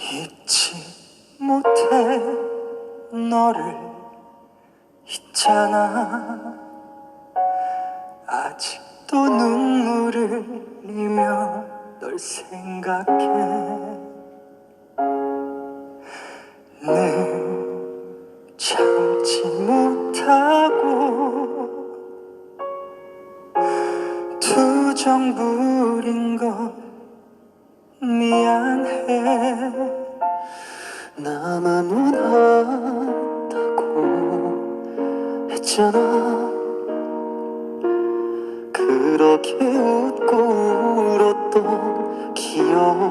잊지 못해 너를 있잖아. 아직도 눈물을 흘리며 널 생각해. 늘 참지 못하고 투정 부린 것 미안해. 나만 원한다고 했잖아. 그렇게 웃고 울었던 기억들이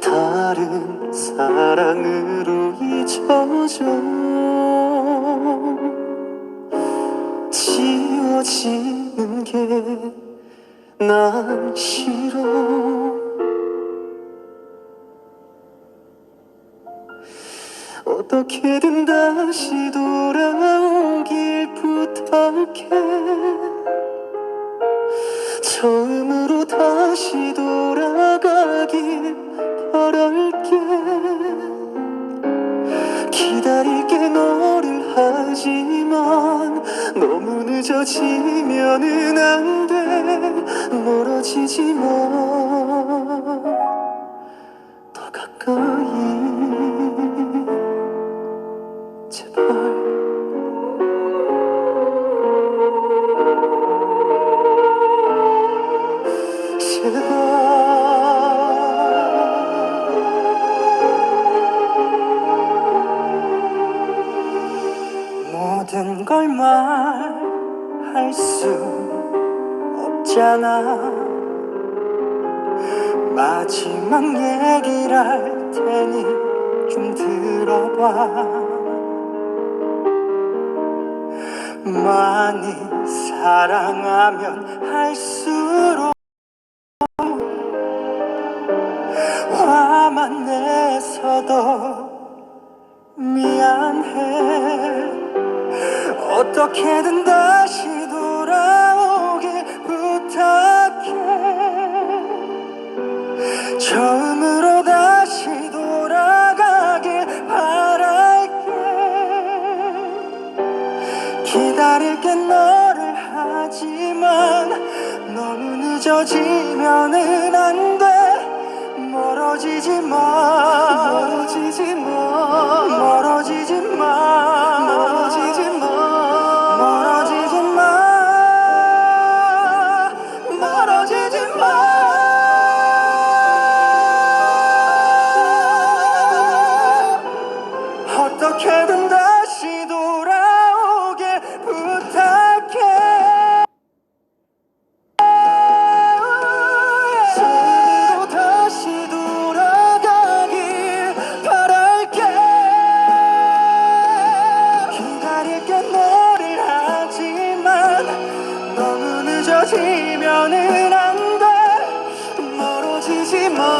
다른 사랑으로 잊혀져 지워지는 게 난 싫어. 어떻게든 다시 돌아오길 부탁해. 처음으로 다시 돌아가길 바랄게. 기다릴게 너를 하지만 너무 늦어지면은 안돼 멀어지지 마더 가까이. 제발. 모든 걸 말할 수 없잖아 마지막 얘기를 할 테니 좀 들어봐. 많이 사랑하면 할수록 화만 내서도 미안해. 어떻게든 다시 기다릴게 너를 하지만 너무 늦어지면은 안돼. 멀어지지 마. 멀어지지 마 멀어